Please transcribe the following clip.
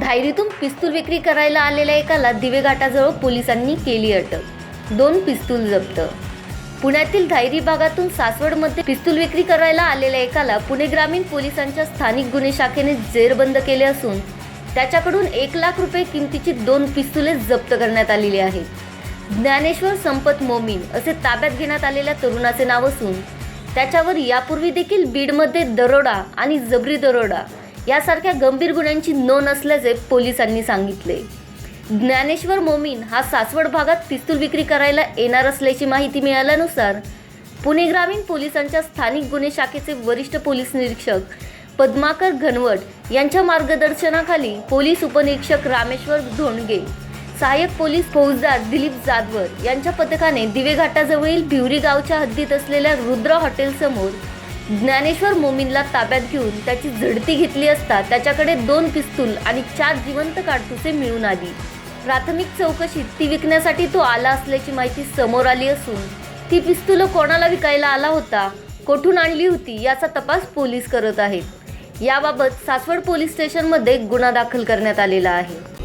धायरीतून पिस्तूल विक्री करायला आलेल्या एकाला दिवेघाटाजवळ पोलिसांनी केली अटक. दोन पिस्तूल जप्त. पुण्यातील धायरी भागातून सासवडमध्ये पिस्तूल विक्री करायला आलेल्या एकाला पुणे ग्रामीण पोलिसांच्या स्थानिक गुन्हे शाखेने जेरबंद केले असून त्याच्याकडून एक लाख रुपये किमतीची दोन पिस्तुले जप्त करण्यात आलेली आहेत. ज्ञानेश्वर संपत मोमीन असे ताब्यात घेण्यात आलेल्या तरुणाचे नाव असून त्याच्यावर यापूर्वी देखील बीडमध्ये दरोडा आणि जबरी दरोडा यासारख्या गंभीर गुन्ह्यांची नोंद असल्याचे पोलिसांनी सांगितले. ज्ञानेश्वर मोमीन हा सासवड भागात पिस्तूल विक्री करायला येणार असल्याची माहिती मिळाल्यानुसार पुणे ग्रामीण पोलिसांच्या स्थानिक गुन्हे शाखेचे वरिष्ठ पोलीस निरीक्षक पद्माकर घनवट यांच्या मार्गदर्शनाखाली पोलीस उपनिरीक्षक रामेश्वर धोंडगे सहाय्यक पोलीस फौजदार दिलीप जाधवर यांच्या पथकाने दिवे घाटाजवळील भिवरी गावच्या हद्दीत असलेल्या रुद्र हॉटेलसमोर ज्ञानेश्वर मोमीनला ताब्यात घेऊन त्याची झडती घेतली असता त्याच्याकडे दोन पिस्तूल आणि चार जिवंत काडतुसे मिळून आली. प्राथमिक चौकशीत ती विकण्यासाठी तो आला असल्याची माहिती समोर आली असून ती पिस्तूल कोणाला विकायला आला होता कोठून आणली होती याचा तपास पोलीस करत आहेत. याबाबत सासवड पोलीस स्टेशनमध्ये गुन्हा दाखल करण्यात आलेला आहे.